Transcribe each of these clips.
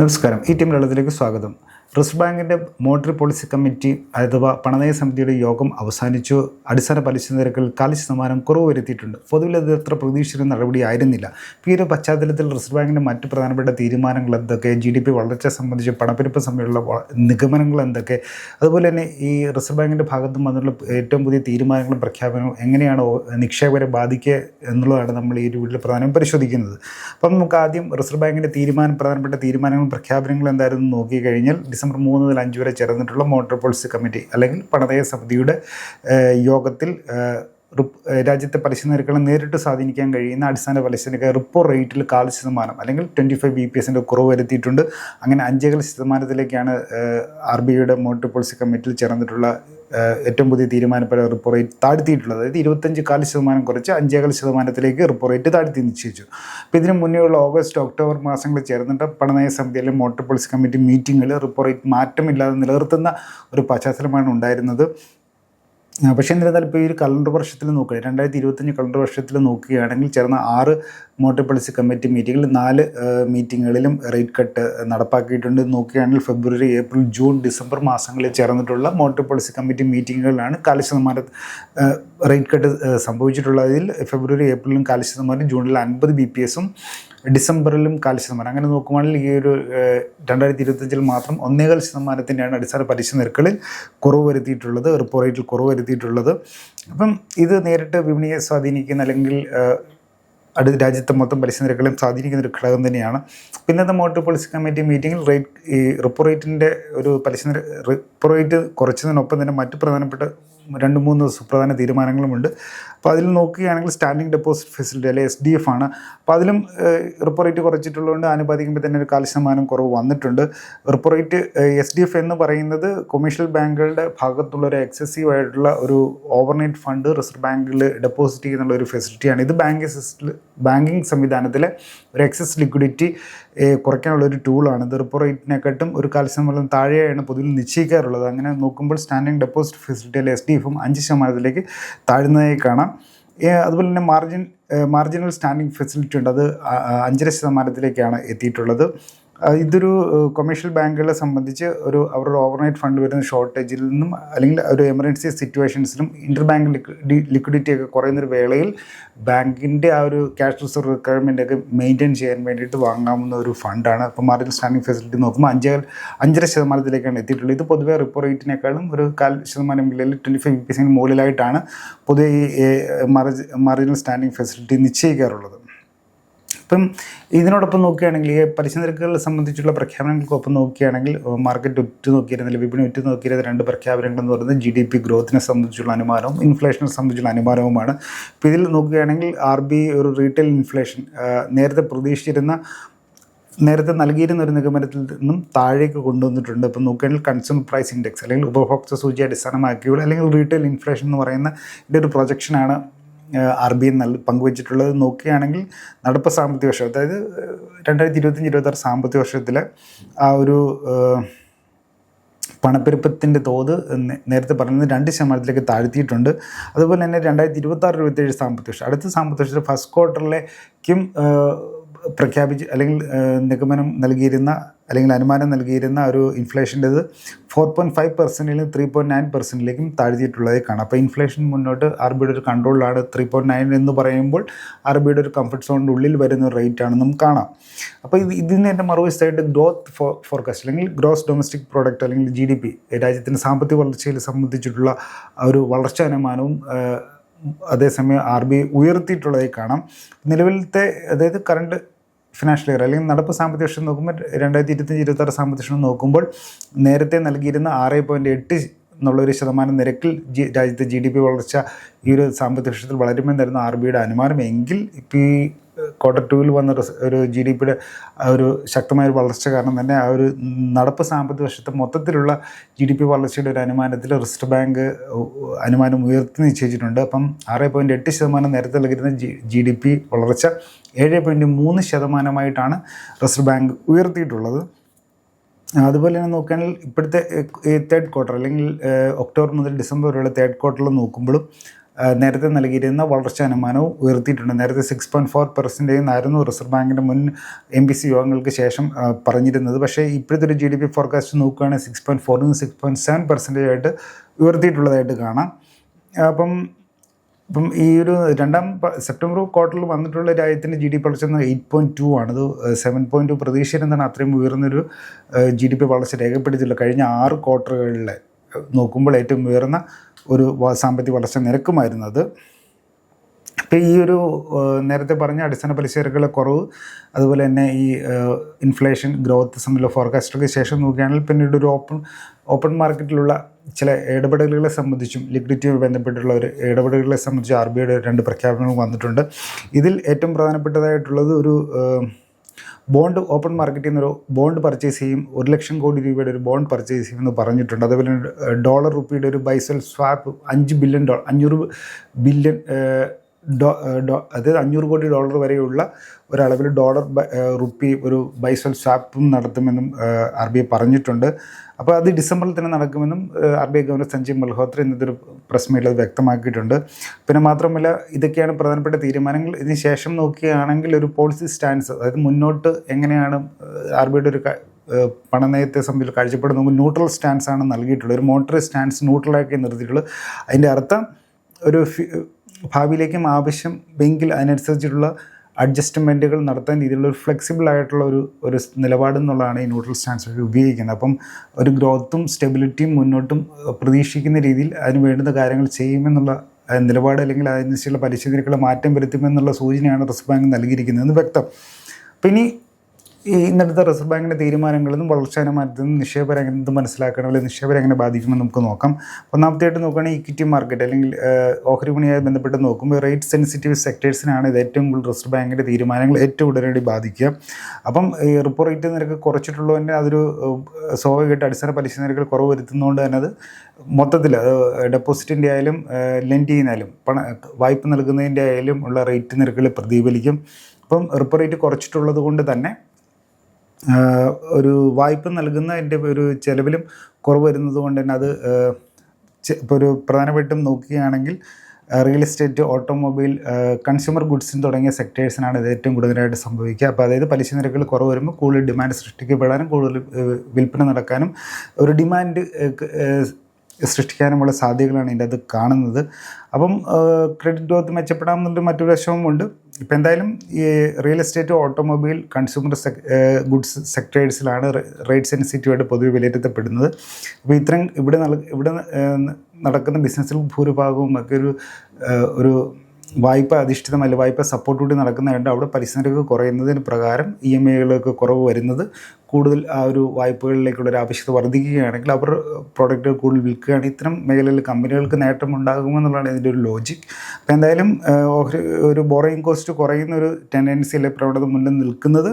നമസ്കാരം. ഈ ടീം ലളിതത്തിലേക്ക് സ്വാഗതം. റിസർവ് ബാങ്കിന്റെ മോണിറ്ററി പോളിസി കമ്മിറ്റി അഥവാ പണനയ സമിതിയുടെ യോഗം അവസാനിച്ചു. അടിസ്ഥാന പലിശ നിരക്കിൽ കാലി ശതമാനം കുറവ് വരുത്തിയിട്ടുണ്ട്. പൊതുവിൽ അത് അത്ര പ്രതീക്ഷിച്ചിരുന്ന നടപടി ആയിരുന്നില്ല. ഈ ഒരു പശ്ചാത്തലത്തിൽ റിസർവ് ബാങ്കിന്റെ മറ്റ് പ്രധാനപ്പെട്ട തീരുമാനങ്ങൾ എന്തൊക്കെ? ജി ഡി പി വളർച്ച സംബന്ധിച്ച് പണപ്പെരുപ്പ് സംബന്ധിച്ചുള്ള നിഗമനങ്ങൾ എന്തൊക്കെ? അതുപോലെ തന്നെ ഈ റിസർവ് ബാങ്കിന്റെ ഭാഗത്തു വന്നുള്ള ഏറ്റവും പുതിയ തീരുമാനങ്ങളും പ്രഖ്യാപനങ്ങളും എങ്ങനെയാണ് നിക്ഷേപകരെ ബാധിക്കുക എന്നുള്ളതാണ് നമ്മൾ ഈ ഒരു വീട്ടിൽ പ്രധാനം പരിശോധിക്കുന്നത്. അപ്പം നമുക്ക് ആദ്യം റിസർവ് ബാങ്കിന്റെ തീരുമാനം പ്രധാനപ്പെട്ട തീരുമാനങ്ങളും പ്രഖ്യാപനങ്ങളും എന്തായിരുന്നു നോക്കി കഴിഞ്ഞാൽ ഡിസംബർ മൂന്ന് മുതൽ അഞ്ച് വരെ ചേർന്നിട്ടുള്ള മോട്ടോർ പോളിസി കമ്മിറ്റി അല്ലെങ്കിൽ പണതയ സമിതിയുടെ യോഗത്തിൽ രാജ്യത്തെ പലിശ നിരക്കുകളെ നേരിട്ട് സ്വാധീനിക്കാൻ കഴിയുന്ന അടിസ്ഥാന പലിശ നിരക്ക് റിപ്പോ റേറ്റിൽ കാൽ ശതമാനം അല്ലെങ്കിൽ ട്വന്റി ഫൈവ് ബി പി എസിന്റെ കുറവ് വരുത്തിയിട്ടുണ്ട്. അങ്ങനെ അഞ്ചേകാൽ ശതമാനത്തിലേക്കാണ് ആർ ബി ഐയുടെ മോട്ടോർ പോളിസി കമ്മിറ്റിയിൽ ചേർന്നിട്ടുള്ള ഏറ്റവും പുതിയ തീരുമാനപ്രകാരം റിപ്പോ റേറ്റ് താഴ്ത്തിയിട്ടുള്ളത്. അതായത് ഇരുപത്തഞ്ച് കാൽ ശതമാനം കുറച്ച് അഞ്ചേകാൽ ശതമാനത്തിലേക്ക് റിപ്പോ റേറ്റ് താഴ്ത്തി നിശ്ചയിച്ചു. അപ്പോൾ ഇതിനു മുന്നേയുള്ള ഓഗസ്റ്റ് ഒക്ടോബർ മാസങ്ങളിൽ ചേർന്നിട്ട് പണനയ സമിതിയിലെ മോട്ടോർ പോളിസി കമ്മിറ്റി മീറ്റിങ്ങിൽ റിപ്പോ റേറ്റ് മാറ്റമില്ലാതെ നിലനിർത്തുന്ന ഒരു പശ്ചാത്തലമാണ് ഉണ്ടായിരുന്നത്. പക്ഷേ എന്നിരുന്നാലും ഇപ്പോൾ ഈ ഒരു കലണ്ടർ വർഷത്തിൽ നോക്കുക രണ്ടായിരത്തി ഇരുപത്തഞ്ച് കലണ്ടർ വർഷത്തിൽ നോക്കുകയാണെങ്കിൽ ചേർന്ന ആറ് മോട്ടോർ പോളിസി കമ്മിറ്റി മീറ്റിങ്ങിൽ നാല് മീറ്റിങ്ങുകളിലും റേറ്റ് കട്ട് നടപ്പാക്കിയിട്ടുണ്ട്. നോക്കുകയാണെങ്കിൽ ഫെബ്രുവരി ഏപ്രിൽ ജൂൺ ഡിസംബർ മാസങ്ങളിൽ ചേർന്നിട്ടുള്ള മോട്ടോർ പോളിസി കമ്മിറ്റി മീറ്റിങ്ങുകളിലാണ് കാല ശതമാനം റേറ്റ് കട്ട് സംഭവിച്ചിട്ടുള്ളതിൽ ഫെബ്രുവരി ഏപ്രിലും കാല ശതമാനം ജൂണിൽ അൻപത് ബി പി എസും ഡിസംബറിലും കാൽ ശതമാനം. അങ്ങനെ നോക്കുകയാണെങ്കിൽ ഈ ഒരു രണ്ടായിരത്തി ഇരുപത്തഞ്ചിൽ മാത്രം ഒന്നേകാൽ ശതമാനത്തിന്റെയാണ് അടിസ്ഥാന പലിശ നിരക്കുകളിൽ കുറവ് വരുത്തിയിട്ടുള്ളത് റിപ്പോ റേറ്റിൽ കുറവ് വരുത്തിയിട്ടുള്ളത്. അപ്പം ഇത് നേരിട്ട് വിപണിയെ സ്വാധീനിക്കുന്ന അല്ലെങ്കിൽ അടു രാജ്യത്തെ മൊത്തം പലിശ നിരക്കുകളെയും സ്വാധീനിക്കുന്ന ഒരു ഘടകം തന്നെയാണ്. പിന്നത്തെ മോട്ടോർ പോളിസി കമ്മിറ്റി മീറ്റിംഗിൽ റേറ്റ് ഈ റിപ്പോ റേറ്റിന്റെ ഒരു പലിശ നിര റിപ്പോ റേറ്റ് കുറച്ചതിനൊപ്പം തന്നെ മറ്റ് പ്രധാനപ്പെട്ട രണ്ട് മൂന്ന് സുപ്രധാന തീരുമാനങ്ങളുമുണ്ട്. അപ്പോൾ അതിൽ നോക്കുകയാണെങ്കിൽ സ്റ്റാൻഡിംഗ് ഡെപ്പോസിറ്റ് ഫെസിലിറ്റി അല്ലെങ്കിൽ എസ് ഡി എഫ് ആണ്. അപ്പോൾ അതിലും റിപ്പോ റേറ്റ് കുറച്ചിട്ടുള്ളതുകൊണ്ട് ആനുപാതിക്കുമ്പോൾ തന്നെ ഒരു കാൽ ശതമാനം കുറവ് വന്നിട്ടുണ്ട്. Repo rate S D F എന്ന് പറയുന്നത് കൊമേഴ്ഷ്യൽ ബാങ്കുകളുടെ ഭാഗത്തുള്ള ഒരു എക്സസീവ് ആയിട്ടുള്ള ഒരു ഓവർനൈറ്റ് ഫണ്ട് റിസർവ് ബാങ്കിൽ ഡെപ്പോസിറ്റ് ചെയ്യുന്നുള്ള ഒരു ഫെസിലിറ്റിയാണ്. ഇത് ബാങ്കിങ് സിസ്റ്റ ബാങ്കിങ് സംവിധാനത്തിലെ ഒരു എക്സസ് ലിക്വിഡിറ്റി കുറയ്ക്കാനുള്ള ഒരു ടൂളാണ് ഇത് റിപ്പോ റേറ്റിനെക്കാട്ടും ഒരു ശതമാനം താഴെയാണ് പൊതുവിൽ നിശ്ചയിക്കാറുള്ളത്. അങ്ങനെ നോക്കുമ്പോൾ സ്റ്റാൻഡിംഗ് ഡെപ്പോസിറ്റ് ഫെസിലിറ്റിയിലെ എസ് ഡി എഫും അഞ്ച് ശതമാനത്തിലേക്ക് താഴ്ന്നതായി കാണാം. അതുപോലെ തന്നെ മാർജിൻ മാർജിനൽ സ്റ്റാൻഡിംഗ് ഫെസിലിറ്റി ഉണ്ട്. അത് അഞ്ചര ശതമാനത്തിലേക്കാണ് എത്തിയിട്ടുള്ളത്. ഇതൊരു കൊമേഴ്ഷ്യൽ ബാങ്കുകളെ സംബന്ധിച്ച് ഒരു അവരുടെ ഓവർനൈറ്റ് ഫണ്ട് വരുന്ന ഷോർട്ടേജിൽ നിന്നും അല്ലെങ്കിൽ ഒരു എമർജൻസി സിറ്റുവേഷൻസിലും ഇന്റർ ബാങ്ക് ലിക്വിഡിറ്റി ഒക്കെ കുറയുന്നൊരു വേളയിൽ ബാങ്കിന്റെ ആ ഒരു ക്യാഷ് റിസർവ് റിക്വയർമെന്റ് ഒക്കെ മെയിന്റെയിൻ ചെയ്യാൻ വേണ്ടിയിട്ട് വാങ്ങാവുന്ന ഒരു ഫണ്ടാണ് അപ്പോൾ മാർജിൻ സ്റ്റാൻഡിംഗ് ഫെസിലിറ്റി നോക്കുമ്പോൾ അഞ്ച് അഞ്ചര ശതമാനത്തിലേക്കാണ് എത്തിയിട്ടുള്ളത്. ഇത് പൊതുവെ റിപ്പോ റേറ്റിനേക്കാളും ഒരു കാൽ ശതമാനം ഇല്ലെങ്കിൽ ട്വന്റി ഫൈവ് പെർസെന്റ് മുകളിലായിട്ടാണ് പൊതുവെ ഈ മാർജിനൽ സ്റ്റാൻഡിംഗ് ഫെസിലിറ്റി നിശ്ചയിക്കാറുള്ളത്. ഇപ്പം ഇതിനോടൊപ്പം നോക്കുകയാണെങ്കിൽ പലിശ നിരക്കുകളെ സംബന്ധിച്ചുള്ള പ്രഖ്യാപനങ്ങൾക്കൊപ്പം നോക്കുകയാണെങ്കിൽ മാർക്കറ്റ് ഉറ്റു നോക്കിയിരുന്നില്ല വിപണി ഉറ്റു നോക്കിയിരുന്ന രണ്ട് പ്രഖ്യാപനങ്ങൾ എന്ന് പറയുന്നത് ജി ഡി പി ഗ്രോത്തിനെ സംബന്ധിച്ചുള്ള അനുമാനവും ഇൻഫ്ലേഷനെ സംബന്ധിച്ചുള്ള അനുമാനവുമാണ്. ഇപ്പോൾ ഇതിൽ നോക്കുകയാണെങ്കിൽ ആർ ബി ഒരു റീറ്റെയിൽ ഇൻഫ്ലേഷൻ നേരത്തെ പ്രതീക്ഷിച്ചിരുന്ന നേരത്തെ നൽകിയിരുന്ന ഒരു നിഗമനത്തിൽ നിന്നും താഴേക്ക് കൊണ്ടുവന്നിട്ടുണ്ട്. അപ്പോൾ നോക്കുകയാണെങ്കിൽ കൺസ്യൂമർ പ്രൈസ് ഇൻഡെക്സ് അല്ലെങ്കിൽ ഉപഭോക്തൃ സൂചി അടിസ്ഥാനമാക്കിയുള്ള അല്ലെങ്കിൽ റീറ്റെയിൽ ഇൻഫ്ലേഷൻ എന്ന് പറയുന്ന ഇതിന്റെ ഒരു പ്രൊജക്ഷനാണ് ആർ ബി ഐ നല്ല പങ്കുവച്ചിട്ടുള്ളത് നോക്കുകയാണെങ്കിൽ നടപ്പ് സാമ്പത്തിക വർഷം അതായത് രണ്ടായിരത്തി ഇരുപത്തഞ്ച് ഇരുപത്താറ് സാമ്പത്തിക വർഷത്തിലെ ആ ഒരു പണപ്പെരുപ്പത്തിന്റെ തോത് നേരത്തെ പറഞ്ഞത് രണ്ട് ശതമാനത്തിലേക്ക് താഴ്ത്തിയിട്ടുണ്ട്. അതുപോലെ തന്നെ രണ്ടായിരത്തി ഇരുപത്താറ് ഇരുപത്തേഴ് സാമ്പത്തിക വർഷം അടുത്ത സാമ്പത്തിക വർഷത്തിൽ ഫസ്റ്റ് ക്വാർട്ടറിലേക്കും പ്രഖ്യാപിച്ച് അല്ലെങ്കിൽ നിഗമനം നൽകിയിരുന്ന അല്ലെങ്കിൽ അനുമാനം നൽകിയിരുന്ന ഒരു ഇൻഫ്ലേഷന്റെത് ഫോർ പോയിന്റ് ഫൈവ് പെർസെന്റിൽ ത്രീ പോയിന്റ് നയൻ പെർസെന്റിലേക്കും താഴ്ത്തിയിട്ടുള്ളതായി കാണാം. അപ്പോൾ ഇൻഫ്ലേഷൻ മുന്നോട്ട് ആർ ബിയുടെ ഒരു കൺട്രോളിലാണ് ത്രീ പോയിന്റ് നയൻ എന്ന് പറയുമ്പോൾ ആർ ബിയുടെ ഒരു കംഫർട്ട് സോണിന്റെ ഉള്ളിൽ വരുന്ന ഒരു റേറ്റ് ആണെന്നും കാണാം. അപ്പോൾ ഇത് ഇതിന് എന്റെ മറുവശത്തായിട്ട് ഗ്രോത്ത് ഫോ ഫോർകാസ്റ്റ് അല്ലെങ്കിൽ ഗ്രോസ് ഡൊമസ്റ്റിക് പ്രോഡക്റ്റ് അല്ലെങ്കിൽ ജി ഡി പി രാജ്യത്തിന്റെ സാമ്പത്തിക വളർച്ചയിൽ സംബന്ധിച്ചിട്ടുള്ള ഒരു വളർച്ചാ അനുമാനവും അതേസമയം ആർ ബി ഉയർത്തിയിട്ടുള്ളതായി കാണാം. നിലവിലത്തെ അതായത് കറണ്ട് ഫിനാൻഷ്യൽ ഇയർ അല്ലെങ്കിൽ നടപ്പ് സാമ്പത്തിക വർഷം നോക്കുമ്പോൾ രണ്ടായിരത്തി ഇരുപത്തഞ്ച് ഇരുപത്താറ് സാമ്പത്തിക വർഷം നോക്കുമ്പോൾ നേരത്തെ നൽകിയിരുന്ന ആറ് പോയിന്റ് എട്ട് എന്നുള്ളൊരു ശതമാനം നിരക്കിൽ ജി രാജ്യത്തെ ജി ഡി പി വളർച്ച ഈ ഒരു സാമ്പത്തിക വർഷത്തിൽ വളരുമെന്നായിരുന്നു ആർ ബിയുടെ അനുമാനം. എങ്കിൽ ഇപ്പോൾ ഈ ക്വാർട്ടർ ടൂവിൽ വന്ന ഒരു ജി ഡി പിയുടെ ഒരു ശക്തമായ ഒരു വളർച്ച കാരണം തന്നെ ആ ഒരു നടപ്പ് സാമ്പത്തിക വർഷത്തെ മൊത്തത്തിലുള്ള ജി ഡി പി വളർച്ചയുടെ ഒരു അനുമാനത്തിൽ റിസർവ് ബാങ്ക് അനുമാനം ഉയർത്തി നിശ്ചയിച്ചിട്ടുണ്ട്. അപ്പം ആറ് പോയിന്റ് എട്ട് ശതമാനം നേരത്തെ നൽകിയിരുന്ന ജി ജി ഡി പി വളർച്ച ഏഴ് പോയിന്റ് മൂന്ന് ശതമാനമായിട്ടാണ് റിസർവ് ബാങ്ക് ഉയർത്തിയിട്ടുള്ളത്. അതുപോലെ തന്നെ നോക്കുകയാണെങ്കിൽ ഇപ്പോഴത്തെ തേർഡ് ക്വാർട്ടർ അല്ലെങ്കിൽ ഒക്ടോബർ മുതൽ ഡിസംബർ വരെയുള്ള തേർഡ് ക്വാർട്ടറിൽ നോക്കുമ്പോഴും നേരത്തെ നൽകിയിരുന്ന വളർച്ചാ അനുമാനവും ഉയർത്തിയിട്ടുണ്ട്. നേരത്തെ സിക്സ് പോയിന്റ് ഫോർ പെർസെന്റേജ് എന്നായിരുന്നു റിസർവ് ബാങ്കിന്റെ മുൻ എം പി സി യോഗങ്ങൾക്ക് ശേഷം പറഞ്ഞിരുന്നത്. പക്ഷേ ഇപ്പോഴത്തെ ഒരു ജി ഡി പി ഫോർകാസ്റ്റ് നോക്കുകയാണെങ്കിൽ സിക്സ് പോയിന്റ് ഫോറിൽ നിന്ന് സിക്സ് പോയിന്റ് സെവൻ പെർസെന്റേജ് ആയിട്ട് ഉയർത്തിയിട്ടുള്ളതായിട്ട് കാണാം. അപ്പം ഇപ്പം ഈ ഒരു രണ്ടാം സെപ്റ്റംബർ ക്വാർട്ടറിൽ വന്നിട്ടുള്ള രാജ്യത്തിന്റെ ജി ഡി പി വളർച്ച എയ്റ്റ് പോയിന്റ് ടു ആണ്. അത് സെവൻ പോയിന്റ് ടു പ്രതീക്ഷിച്ചിരുന്നതാണ് അത്രയും ഉയർന്നൊരു ജി ഡി പി വളർച്ച രേഖപ്പെടുത്തിയിട്ടുള്ളത്? കഴിഞ്ഞ ആറ് ക്വാർട്ടറുകളിൽ നോക്കുമ്പോൾ ഏറ്റവും ഉയർന്ന ഒരു സാമ്പത്തിക വളർച്ച നിരക്കുമായിരുന്നത്. ഇപ്പോൾ ഈ ഒരു നേരത്തെ പറഞ്ഞ അടിസ്ഥാന പലിശ നിരക്കുകളുടെ കുറവ് അതുപോലെ തന്നെ ഈ ഇൻഫ്ലേഷൻ ഗ്രോത്ത് സംബന്ധിച്ച ഫോർകാസ്റ്റൊക്കെ ശേഷം നോക്കുകയാണെങ്കിൽ പിന്നീട് ഒരു ഓപ്പൺ ഓപ്പൺ മാർക്കറ്റിലുള്ള ചില ഇടപെടലുകളെ സംബന്ധിച്ചും ലിക്വിഡിറ്റിയുമായി ബന്ധപ്പെട്ടുള്ള ഒരു ഇടപെടലുകളെ സംബന്ധിച്ച് ആർ ബി ഐയുടെ രണ്ട് പ്രഖ്യാപനങ്ങൾ വന്നിട്ടുണ്ട്. ഇതിൽ ഏറ്റവും പ്രധാനപ്പെട്ടതായിട്ടുള്ളത് ഒരു ബോണ്ട് ഓപ്പൺ മാർക്കറ്റിൽ നിന്നൊരു ബോണ്ട് പർച്ചേസ് ചെയ്യും. ഒരു ലക്ഷം കോടി രൂപയുടെ ഒരു ബോണ്ട് പർച്ചേസ് ചെയ്യുമെന്ന് പറഞ്ഞിട്ടുണ്ട്. അതേപോലെ ഡോളർ റുപ്പിയുടെ ഒരു ബൈസൽ സ്വാപ്പ് അഞ്ച് ബില്യൺ ഡോളർ അഞ്ഞൂറ് ബില്യൺ ഡോ അതായത് അഞ്ഞൂറ് കോടി ഡോളർ വരെയുള്ള ഒരളവിൽ ഡോളർ റുപ്പി ഒരു ബൈസൽ സ്വാപ്പും നടത്തുമെന്നും ആർ ബി ഐ പറഞ്ഞിട്ടുണ്ട്. അപ്പോൾ അത് ഡിസംബറിൽ തന്നെ നടക്കുമെന്നും R B I governor Sanjay Malhotra ഇന്നത്തെ പ്രസ് മീറ്റിൽ അത് വ്യക്തമാക്കിയിട്ടുണ്ട്. പിന്നെ മാത്രമല്ല ഇതൊക്കെയാണ് പ്രധാനപ്പെട്ട തീരുമാനങ്ങൾ. ഇതിന് ശേഷം നോക്കുകയാണെങ്കിൽ ഒരു പോളിസി സ്റ്റാൻസ് അതായത് മുന്നോട്ട് എങ്ങനെയാണ് ആർ ബി ഐയുടെ ഒരു പണനയത്തെ സംബന്ധിച്ച് കാഴ്ചപ്പെടുന്ന ന്യൂട്രൽ സ്റ്റാൻസ് ആണ് നൽകിയിട്ടുള്ളത്. ഒരു മോണിറ്ററി സ്റ്റാൻസ് ന്യൂട്രലാക്കി നിർത്തിയിട്ടുള്ളത്. അതിന്റെ അർത്ഥം ഒരു ഭാവിയിലേക്കും ആവശ്യം എങ്കിൽ അതിനനുസരിച്ചിട്ടുള്ള അഡ്ജസ്റ്റ്മെന്റുകൾ നടത്താൻ രീതിയിലുള്ള ഒരു ഫ്ലെക്സിബിൾ ആയിട്ടുള്ള ഒരു ഒരു നിലപാട് എന്നുള്ളതാണ് ഈ ന്യൂട്രൽ സ്റ്റാൻസ് ഉപയോഗിക്കുന്നത്. അപ്പം ഒരു ഗ്രോത്തും സ്റ്റെബിലിറ്റിയും മുന്നോട്ടും പ്രതീക്ഷിക്കുന്ന രീതിയിൽ അതിന് വേണ്ടുന്ന കാര്യങ്ങൾ ചെയ്യുമെന്നുള്ള നിലപാട് അല്ലെങ്കിൽ അതിനനുസരിച്ചുള്ള പലിശ നിരക്കുള്ള മാറ്റം വരുത്തുമെന്നുള്ള സൂചനയാണ് റിസർവ് ബാങ്ക് നൽകിയിരിക്കുന്നത് എന്ന് വ്യക്തം. അപ്പം ഇനി ഇന്നത്തെ റിസർവ് ബാങ്കിന്റെ വളർച്ചാനുമാനത്തിൽ നിന്ന് നിക്ഷേപകരെ എങ്ങനെ എന്ത് മനസ്സിലാക്കണം അല്ലെങ്കിൽ നിക്ഷേപരെ എങ്ങനെ ബാധിക്കുമെന്ന് നമുക്ക് നോക്കാം. ഒന്നാമത്തെയായിട്ട് നോക്കുകയാണെങ്കിൽ ഇക്വിറ്റി മാർക്കറ്റ് അല്ലെങ്കിൽ ഓഹരി വിപണിയായി ബന്ധപ്പെട്ട് നോക്കുമ്പോൾ റേറ്റ് സെൻസിറ്റീവ് സെക്ടേഴ്സിനാണ് ഇത് ഏറ്റവും കൂടുതൽ റിസർവ് ബാങ്കിന്റെ തീരുമാനങ്ങൾ ഏറ്റവും ഉടനടി ബാധിക്കുക. അപ്പം ഈ റിപ്പോ റേറ്റ് നിരക്ക് കുറച്ചിട്ടുള്ളതിന്റെ അതൊരു സ്വാഭാവികമായിട്ട് അടിസ്ഥാന പലിശ നിരക്കിൽ കുറവ് വരുത്തുന്നതുകൊണ്ട് തന്നെ അത് മൊത്തത്തിൽ ഡെപ്പോസിറ്റിന്റെ ആയാലും ലെൻഡ് ചെയ്യുന്നാലും പണ വായ്പ നൽകുന്നതിന്റെ ആയാലും ഉള്ള റേറ്റ് നിരക്കുകൾ പ്രതിഫലിക്കും. അപ്പം റിപ്പോ റേറ്റ് കുറച്ചിട്ടുള്ളത് കൊണ്ട് തന്നെ ഒരു വായ്പ നൽകുന്നതിന്റെ ഒരു ചിലവിലും കുറവ് വരുന്നത് കൊണ്ട് തന്നെ അത് ഇപ്പോൾ ഒരു പ്രധാനപ്പെട്ടും നോക്കുകയാണെങ്കിൽ റിയൽ എസ്റ്റേറ്റ് ഓട്ടോമൊബൈൽ കൺസ്യൂമർ ഗുഡ്സിന് തുടങ്ങിയ സെക്ടേഴ്സിനാണ് ഇത് ഏറ്റവും കൂടുതലായിട്ട് സംഭവിക്കുക. അപ്പോൾ അതായത് പലിശ നിരക്കുകൾ കുറവ് വരുമ്പോൾ കൂടുതൽ ഡിമാൻഡ് സൃഷ്ടിക്കപ്പെടാനും കൂടുതൽ വിൽപ്പന നടക്കാനും ഒരു ഡിമാൻഡ് സൃഷ്ടിക്കാനുമുള്ള സാധ്യതകളാണ് ഇതിന്റെ അത് കാണുന്നത്. അപ്പം ക്രെഡിറ്റ് ഗ്രോത്ത് മെച്ചപ്പെടാമെന്നുള്ള മറ്റൊരു വശവുമുണ്ട്. ഇപ്പം എന്തായാലും ഈ റിയൽ എസ്റ്റേറ്റ് ഓട്ടോമൊബൈൽ കൺസ്യൂമർ സെക് ഗുഡ്സ് സെക്ടേഴ്സിലാണ് റേറ്റ് സെൻസിറ്റീവായിട്ട് പൊതുവെ വിലയിരുത്തപ്പെടുന്നത്. അപ്പോൾ ഇത്രയും ഇവിടെ ഇവിടെ നടക്കുന്ന ബിസിനസ്സിൽ ഭൂരിഭാഗവും ഒക്കെ ഒരു ഒരു വായ്പ അധിഷ്ഠിതമല്ല വായ്പ സപ്പോർട്ട് കൂടി നടക്കുന്നതുകൊണ്ട് അവിടെ പലിശ നിരക്ക് കുറയുന്നതിന് പ്രകാരം ഇ എം ഐകളൊക്കെ കുറവ് വരുന്നത് കൂടുതൽ ആ ഒരു വായ്പകളിലേക്കുള്ള ഒരു ആവശ്യകത വർദ്ധിക്കുകയാണെങ്കിൽ അവർ പ്രോഡക്റ്റുകൾ കൂടുതൽ വിൽക്കുകയാണെങ്കിൽ ഇത്തരം മേഖലയിൽ കമ്പനികൾക്ക് നേട്ടം ഉണ്ടാകുമെന്നുള്ളതാണ് ഇതിന്റെ ഒരു ലോജിക് അപ്പോൾ എന്തായാലും ഒരു ബോറിങ് കോസ്റ്റ് കുറയുന്ന ഒരു ടെൻഡൻസിയിലെ പ്രവണത മുന്നിൽ നിൽക്കുന്നത്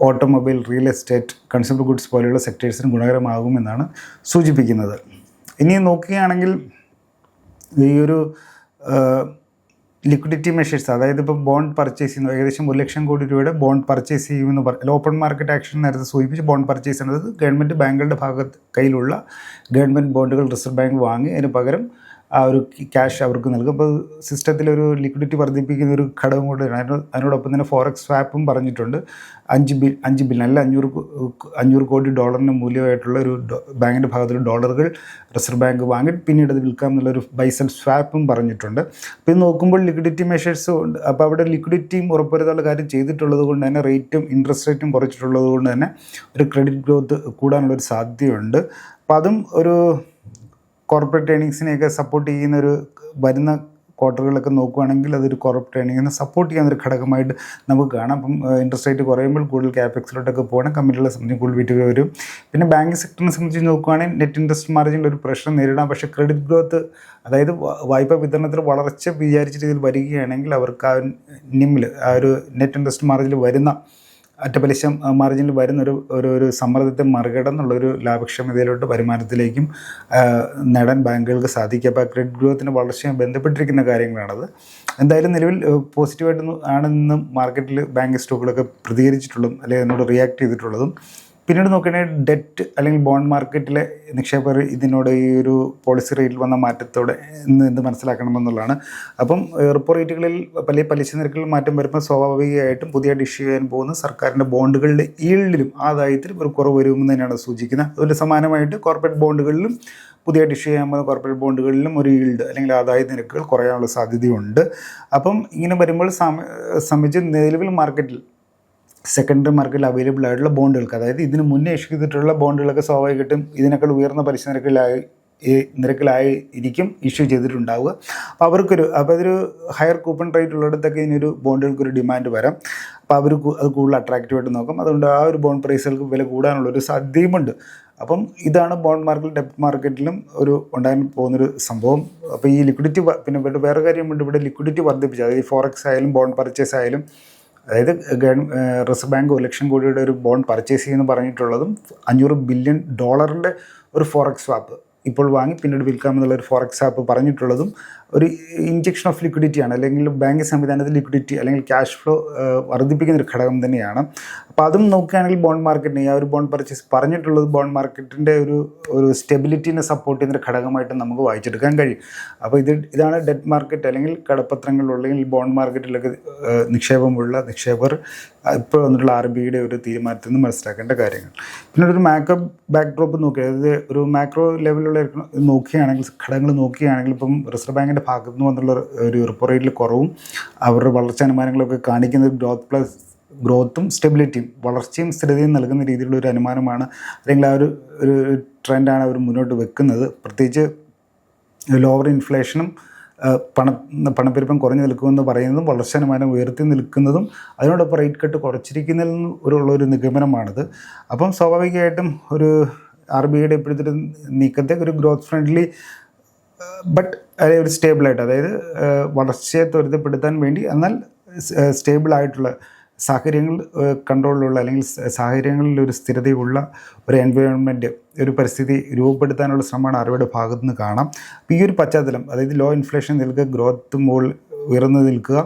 automobile real estate consumer goods പോലെയുള്ള സെക്ടേഴ്സിന് ഗുണകരമാകുമെന്നാണ് സൂചിപ്പിക്കുന്നത്. ഇനി നോക്കുകയാണെങ്കിൽ ഈ ഒരു ലിക്വിഡിറ്റി മെഷേഴ്സ് അതായത് ഇപ്പോൾ ബോണ്ട് പർച്ചേസ് ചെയ്യുന്നു ഏകദേശം ഒരു ലക്ഷം കോടി രൂപയുടെ ബോണ്ട് പർച്ചേസ് ചെയ്യുമെന്ന് പറഞ്ഞു ഓപ്പൺ മാർക്കറ്റ് ആക്ഷൻ നേരത്തെ സൂചിപ്പിച്ച് ബോണ്ട് പർച്ചേസ് ചെയ്യുന്നത് ഗവൺമെന്റ് ബാങ്കുകളുടെ ഭാഗത്ത് കയ്യിലുള്ള ഗവൺമെന്റ് ബോണ്ടുകൾ റിസർവ് ബാങ്ക് വാങ്ങി അതിന് പകരം ആ ഒരു ക്യാഷ് അവർക്ക് നൽകും. അപ്പോൾ സിസ്റ്റത്തിൽ ഒരു ലിക്വിഡിറ്റി വർദ്ധിപ്പിക്കുന്ന ഒരു ഘടകം കൂടെയാണ് അതിനോ അതിനോടൊപ്പം തന്നെ ഫോറക്സ് സ്വാപ്പും പറഞ്ഞിട്ടുണ്ട്. അഞ്ച് ബിൽ അഞ്ച് ബില്യൺ അല്ല അഞ്ഞൂറ് അഞ്ഞൂറ് കോടി ഡോളറിന് മൂല്യമായിട്ടുള്ള ഒരു ബാങ്കിന്റെ ഭാഗത്തുള്ള ഡോളറുകൾ റിസർവ് ബാങ്ക് വാങ്ങി പിന്നീട് അത് വിൽക്കാം എന്നുള്ളൊരു ബൈസൽ സ്വാപ്പും പറഞ്ഞിട്ടുണ്ട്. അപ്പോൾ ഇത് നോക്കുമ്പോൾ ലിക്വിഡിറ്റി മെഷേഴ്സ് ഉണ്ട്. അപ്പോൾ അവിടെ ലിക്വിഡിറ്റിയും ഉറപ്പുവരുത്താനുള്ള കാര്യം ചെയ്തിട്ടുള്ളത് കൊണ്ട് തന്നെ റേറ്റും ഇൻട്രസ്റ്റ് റേറ്റും കുറച്ചിട്ടുള്ളത് കൊണ്ട് തന്നെ ഒരു ക്രെഡിറ്റ് ഗ്രോത്ത് കൂടാനുള്ളൊരു സാധ്യതയുണ്ട്. അപ്പോൾ അതും ഒരു കോർപ്പറേറ്റ് ഏണിങ്സിനെയൊക്കെ സപ്പോർട്ട് ചെയ്യുന്ന ഒരു വരുന്ന ക്വാർട്ടറുകളൊക്കെ നോക്കുകയാണെങ്കിൽ അതൊരു കോർപ്പറേറ്റ് ഏണിങ്ങിനെ സപ്പോർട്ട് ചെയ്യുന്ന ഒരു ഘടകമായിട്ട് നമുക്ക് കാണാം. അപ്പം ഇൻട്രസ്റ്റ് റേറ്റ് കുറയുമ്പോൾ കൂടുതൽ ക്യാപെക്സിലോട്ടൊക്കെ പോകണം. കമ്പനികളെ സംബന്ധിച്ച് കൂടുതൽ വിറ്റുകൾ വരും. പിന്നെ ബാങ്കിങ് സെക്ടറിനെ സംബന്ധിച്ച് നോക്കുകയാണെങ്കിൽ നെറ്റ് ഇൻട്രസ്റ്റ് മാർജിനിൽ ഒരു പ്രശ്നം നേരിടാം. പക്ഷേ ക്രെഡിറ്റ് ഗ്രോത്ത് അതായത് വായ്പാ വിതരണത്തിൽ വളർച്ച വിചാരിച്ച രീതിയിൽ വരികയാണെങ്കിൽ അവർക്ക് ആ നിമ്മിൽ ആ ഒരു നെറ്റ് ഇൻട്രസ്റ്റ് മാർജിനിൽ വരുന്ന അറ്റപലിശ മാർജിനിൽ വരുന്ന ഒരു ഒരു സമ്മർദ്ദത്തെ മറികടന്നുള്ള ഒരു ലാഭക്ഷമതയിലോട്ട് വരുമാനത്തിലേക്കും നേടാൻ ബാങ്കുകൾക്ക് സാധിക്കും. അപ്പോൾ ക്രെഡിറ്റ് ഗ്രോത്തിന് വളർച്ചയും ബന്ധപ്പെട്ടിരിക്കുന്ന കാര്യങ്ങളാണത്. എന്തായാലും നിലവിൽ പോസിറ്റീവായിട്ട് ആണെന്നും മാർക്കറ്റിൽ ബാങ്ക് സ്റ്റോക്കുകളൊക്കെ പ്രതികരിച്ചിട്ടുള്ളതും അല്ലെങ്കിൽ അതിനോട് റിയാക്ട് ചെയ്തിട്ടുള്ളതും. പിന്നീട് നോക്കുകയാണെങ്കിൽ ഡെറ്റ് അല്ലെങ്കിൽ ബോണ്ട് മാർക്കറ്റിലെ നിക്ഷേപകർ ഇതിനോട് ഈ ഒരു പോളിസി റേറ്റിൽ വന്ന മാറ്റത്തോടെ എന്ത് മനസ്സിലാക്കണമെന്നുള്ളതാണ്. അപ്പം റിപ്പോ റേറ്റുകളിൽ വലിയ പലിശ നിരക്കിൽ മാറ്റം വരുമ്പോൾ സ്വാഭാവികമായിട്ടും പുതിയതായിട്ട് ഇഷ്യൂ ചെയ്യാൻ പോകുന്ന സർക്കാരിന്റെ ബോണ്ടുകളുടെ ഈൽഡിലും ആദായത്തിലും ഒരു കുറവ് വരുമെന്ന് തന്നെയാണ് സൂചിക്കുന്നത്. അതുപോലെ സമാനമായിട്ട് കോർപ്പറേറ്റ് ബോണ്ടുകളിലും പുതിയതായിട്ട് ഇഷ്യൂ ചെയ്യാൻ പോകുന്ന കോർപ്പറേറ്റ് ബോണ്ടുകളിലും ഒരു ഈൽഡ് അല്ലെങ്കിൽ ആദായ നിരക്കുകൾ കുറയാനുള്ള സാധ്യതയുണ്ട്. അപ്പം ഇങ്ങനെ വരുമ്പോൾ സമ സംബന്ധിച്ച് നിലവിൽ മാർക്കറ്റിൽ സെക്കൻഡറി മാർക്കറ്റിൽ അവൈലബിൾ ആയിട്ടുള്ള ബോണ്ടുകൾക്ക് അതായത് ഇതിന് മുന്നേ ഇഷ്യൂ ചെയ്തിട്ടുള്ള ബോണ്ടുകളൊക്കെ സ്വാഭാവികമായിട്ടും ഇതിനേക്കാൾ ഉയർന്ന പലിശ നിരക്കിലായി നിരക്കിലായി ഇരിക്കും ഇഷ്യൂ ചെയ്തിട്ടുണ്ടാവുക. അപ്പോൾ അവർക്കൊരു അപ്പോൾ അതൊരു ഹയർ കൂപ്പൺ റേറ്റ് ഉള്ളിടത്തൊക്കെ ഇതിനൊരു ബോണ്ടുകൾക്കൊരു ഡിമാൻഡ് വരാം. അപ്പോൾ അവർ അത് കൂടുതൽ അട്രാക്റ്റീവായിട്ട് നോക്കും. അതുകൊണ്ട് ആ ഒരു ബോണ്ട് പ്രൈസുകൾക്ക് വില കൂടാനുള്ള ഒരു സാധ്യതയുമുണ്ട്. അപ്പം ഇതാണ് ബോണ്ട് മാർക്കറ്റ് ഡെപ്റ്റ് മാർക്കറ്റിലും ഒരു ഉണ്ടാകാൻ പോകുന്നൊരു സംഭവം. അപ്പോൾ ഈ ലിക്വിഡിറ്റി പിന്നെ വേറെ കാര്യമുണ്ട് ഇവിടെ ലിക്വിഡിറ്റി വർദ്ധിപ്പിച്ചു. അതായത് ഫോറക്സ് ആയാലും ബോണ്ട് പർച്ചേസ് ആയാലും അതായത് റിസർവ് ബാങ്ക് ഒരു ലക്ഷം കോടിയുടെ ഒരു ബോണ്ട് പർച്ചേസ് ചെയ്യുമെന്ന് പറഞ്ഞിട്ടുള്ളതും അഞ്ഞൂറ് ബില്യൺ ഡോളറിന്റെ ഒരു ഫോറക്സ് സ്വാപ്പ്. ഇപ്പോൾ വാങ്ങി പിന്നീട് വിൽക്കാമെന്നുള്ള ഒരു ഫോറക്സ് ആപ്പ് പറഞ്ഞിട്ടുള്ളതും ഒരു ഇഞ്ചക്ഷൻ ഓഫ് ലിക്വിഡിറ്റിയാണ് അല്ലെങ്കിൽ ബാങ്ക് സംവിധാനത്തിൽ ലിക്വിഡിറ്റി അല്ലെങ്കിൽ ക്യാഷ് ഫ്ലോ വർദ്ധിപ്പിക്കുന്ന ഒരു ഘടകം തന്നെയാണ്. അപ്പോൾ അതും നോക്കുകയാണെങ്കിൽ ബോണ്ട് മാർക്കറ്റിനെ ആ ഒരു ബോണ്ട് പർച്ചേസ് പറഞ്ഞിട്ടുള്ളത് ബോണ്ട് മാർക്കറ്റിന്റെ ഒരു ഒരു സ്റ്റെബിലിറ്റിനെ സപ്പോർട്ട് ചെയ്യുന്ന ഒരു ഘടകമായിട്ട് നമുക്ക് വായിച്ചെടുക്കാൻ കഴിയും. അപ്പോൾ ഇത് ഇതാണ് ഡെറ്റ് മാർക്കറ്റ് അല്ലെങ്കിൽ കടപ്പത്രങ്ങളിലുള്ള അല്ലെങ്കിൽ ബോണ്ട് മാർക്കറ്റിലൊക്കെ നിക്ഷേപമുള്ള നിക്ഷേപകർ ഇപ്പോൾ വന്നിട്ടുള്ള ആർ ബിയുടെ ഒരു തീരുമാനത്തിൽ നിന്ന് മനസ്സിലാക്കേണ്ട കാര്യങ്ങൾ. പിന്നെ ഒരു മാക്രോ ബാക്ക്ഡ്രോപ്പ് നോക്കി അതായത് ഒരു മാക്രോ ലെവലിലുള്ള നോക്കുകയാണെങ്കിൽ ഘടകങ്ങൾ നോക്കുകയാണെങ്കിൽ ഇപ്പം റിസർവ് ബാങ്കിന്റെ ഭാഗത്തു നിന്ന് വന്നുള്ള ഒരു റിപ്പോ റേറ്റിൽ കുറവും അവരുടെ വളർച്ചാ അനുമാനങ്ങളൊക്കെ കാണിക്കുന്നത് ഗ്രോത്ത് പ്ലസ് ഗ്രോത്തും സ്റ്റെബിലിറ്റിയും വളർച്ചയും സ്ഥിരതയും നൽകുന്ന രീതിയിലുള്ള ഒരു അനുമാനമാണ് അല്ലെങ്കിൽ ആ ഒരു ഒരു ട്രെൻഡാണ് അവർ മുന്നോട്ട് വെക്കുന്നത്. പ്രത്യേകിച്ച് ലോവർ ഇൻഫ്ലേഷനും പണ പണപ്പെരുപ്പം കുറഞ്ഞു നിൽക്കുമെന്ന് പറയുന്നതും വളർച്ച ശതമാനം ഉയർത്തി നിൽക്കുന്നതും അതിനോടൊപ്പം റേറ്റ് കട്ട് കുറച്ചിരിക്കുന്നതിൽ നിന്ന് ഒരു നിഗമനമാണിത്. അപ്പം സ്വാഭാവികമായിട്ടും ഒരു ആർ ബി ഐയുടെ ഇപ്പോഴത്തെ ഒരു നീക്കത്തെ ഒരു ഗ്രോത്ത് ഫ്രണ്ട്ലി ബട്ട് ഒരു സ്റ്റേബിളായിട്ട് അതായത് വളർച്ചയെ ത്വരിതപ്പെടുത്താൻ വേണ്ടി എന്നാൽ സ്റ്റേബിൾ ആയിട്ടുള്ള സാഹചര്യങ്ങൾ കൺട്രോളിലുള്ള അല്ലെങ്കിൽ സാഹചര്യങ്ങളിൽ ഒരു സ്ഥിരതയുള്ള ഒരു എൻവയോൺമെന്റ് ഒരു പരിസ്ഥിതി രൂപപ്പെടുത്താനുള്ള ശ്രമമാണ് അറിവയുടെ ഭാഗത്തു നിന്ന് കാണാം. അപ്പോൾ ഈ ഒരു പശ്ചാത്തലം അതായത് ലോ ഇൻഫ്ലേഷൻ നിൽക്കുക ഗ്രോത്ത് മോൾ ഉയർന്നു നിൽക്കുക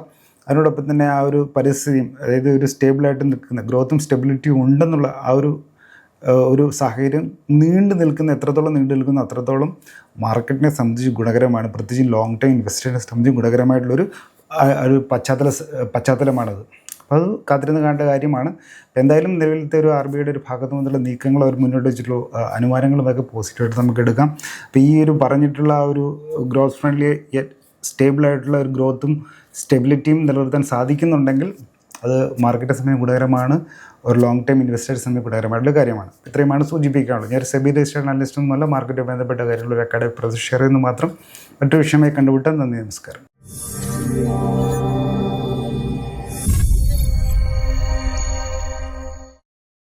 അതിനോടൊപ്പം തന്നെ ആ ഒരു പരിസ്ഥിതിയും അതായത് ഒരു സ്റ്റേബിളായിട്ട് നിൽക്കുന്ന ഗ്രോത്തും സ്റ്റെബിലിറ്റിയും ഉണ്ടെന്നുള്ള ആ ഒരു ഒരു സാഹചര്യം നീണ്ടു നിൽക്കുന്ന എത്രത്തോളം നീണ്ടു നിൽക്കുന്ന അത്രത്തോളം മാർക്കറ്റിനെ സംബന്ധിച്ച് ഗുണകരമാണ്. പ്രത്യേകിച്ച് ലോങ് ടൈം ഇൻവെസ്റ്റേഴ്സിനെ സംബന്ധിച്ച് ഗുണകരമായിട്ടുള്ളൊരു ഒരു പശ്ചാത്തല പശ്ചാത്തലമാണത്. അപ്പോൾ അത് കാത്തിരുന്ന് കാണേണ്ട കാര്യമാണ്. എന്തായാലും നിലവിലത്തെ ഒരു ആർ ബി ഐയുടെ ഒരു ഭാഗത്തു നിന്നുള്ള നീക്കങ്ങൾ അവർ മുന്നോട്ട് വെച്ചിട്ടുള്ള അനുമാനങ്ങളുമൊക്കെ പോസിറ്റീവായിട്ട് നമുക്ക് എടുക്കാം. അപ്പോൾ ഈ ഒരു പറഞ്ഞിട്ടുള്ള ഒരു ഗ്രോത്ത് ഫ്രണ്ട്ലി സ്റ്റേബിളായിട്ടുള്ള ഒരു ഗ്രോത്തും സ്റ്റെബിലിറ്റിയും നിലനിർത്താൻ സാധിക്കുന്നുണ്ടെങ്കിൽ അത് മാർക്കറ്റ് സമയം ഗുണകരമാണ്. ഒരു ലോങ് ടൈം ഇൻവെസ്റ്റേഴ്സ് സമയം ഗുണകരമായിട്ടുള്ള കാര്യമാണ്. ഇത്രയുമാണ് സൂചിപ്പിക്കാനുള്ളത്. ഞാൻ സെബി രജിസ്റ്റേഡ് അനലിസ്റ്റ് ഒന്നുമല്ല മാർക്കറ്റുമായി ബന്ധപ്പെട്ട കാര്യങ്ങൾ ഒരു അക്കാഡമിക് പ്രൊസസ് മാത്രം മറ്റൊരു വിഷയമായി കണ്ടുപിട്ടാൽ നന്ദി നമസ്കാരം.